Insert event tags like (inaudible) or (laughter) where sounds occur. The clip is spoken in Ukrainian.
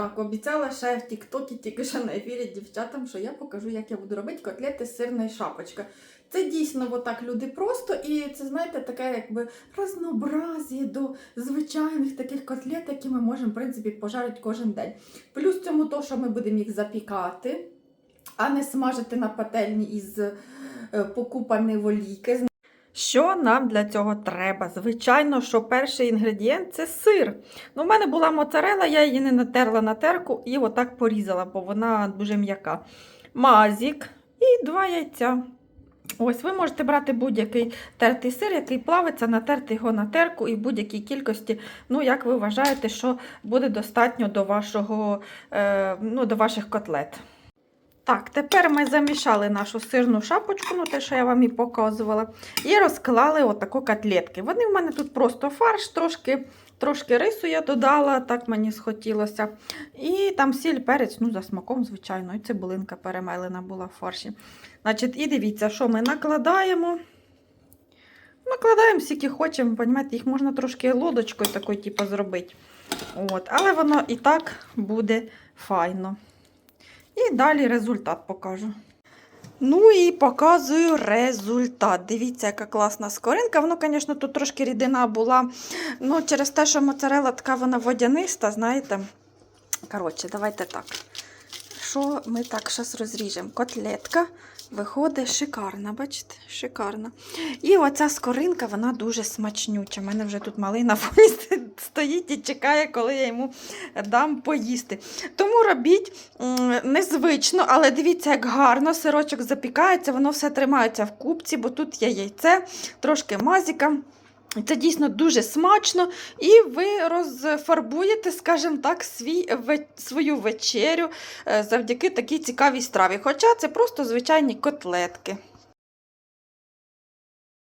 Так, обіцяла ще в Тіктокі, тільки що на ефірі дівчатам, що я покажу, як я буду робити котлети з сирної шапочки. Це дійсно отак люди просто, і це, знаєте, таке якби разнообразі до звичайних таких котлет, які ми можемо, в принципі, пожарити кожен день. Плюс цьому то, що ми будемо їх запікати, а не смажити на пательні із е, покупаної волійки. Що нам для цього треба? Звичайно, що перший інгредієнт це сир. Ну, У мене була моцарела, я її не натерла на терку і отак порізала, бо вона дуже м'яка. Мазік і два яйця. Ось ви можете брати будь-який тертий сир, який плавиться, натерти його на терку і в будь-якій кількості, ну, як ви вважаєте, що буде достатньо до, вашого, е, ну, до ваших котлет. Так, тепер ми замішали нашу сирну шапочку, ну те, що я вам і показувала, і розклали отако котлетки. Вони в мене тут просто фарш, трошки, трошки рису я додала, так мені схотілося. І там сіль, перець, ну за смаком, звичайно, і цибулинка перемелена була в фарші. Значить, і дивіться, що ми накладаємо. Накладаємо скільки хочемо, розумієте, їх можна трошки лодочкою такою, типу, зробити. От, але воно і так буде файно. Далі результат покажу. Ну і показую результат. Дивіться, яка класна скоринка. Воно, звісно, тут трошки рідина була. Ну, через те, що моцарела така вона водяниста, знаєте. Коротше, давайте так. Що ми так зараз розріжемо? Котлетка виходить шикарна, бачите? Шикарна. І оця скоринка, вона дуже смачнюча. У мене вже тут малий на фоні (laughs) стоїть і чекає, коли я йому дам поїсти. Тому робіть незвично, але дивіться, як гарно сирочок запікається, воно все тримається в купці, бо тут є яйце, трошки мазіка. Це дійсно дуже смачно, і ви розфарбуєте, скажімо так, свій, свою вечерю е, завдяки такій цікавій страві. Хоча це просто звичайні котлетки.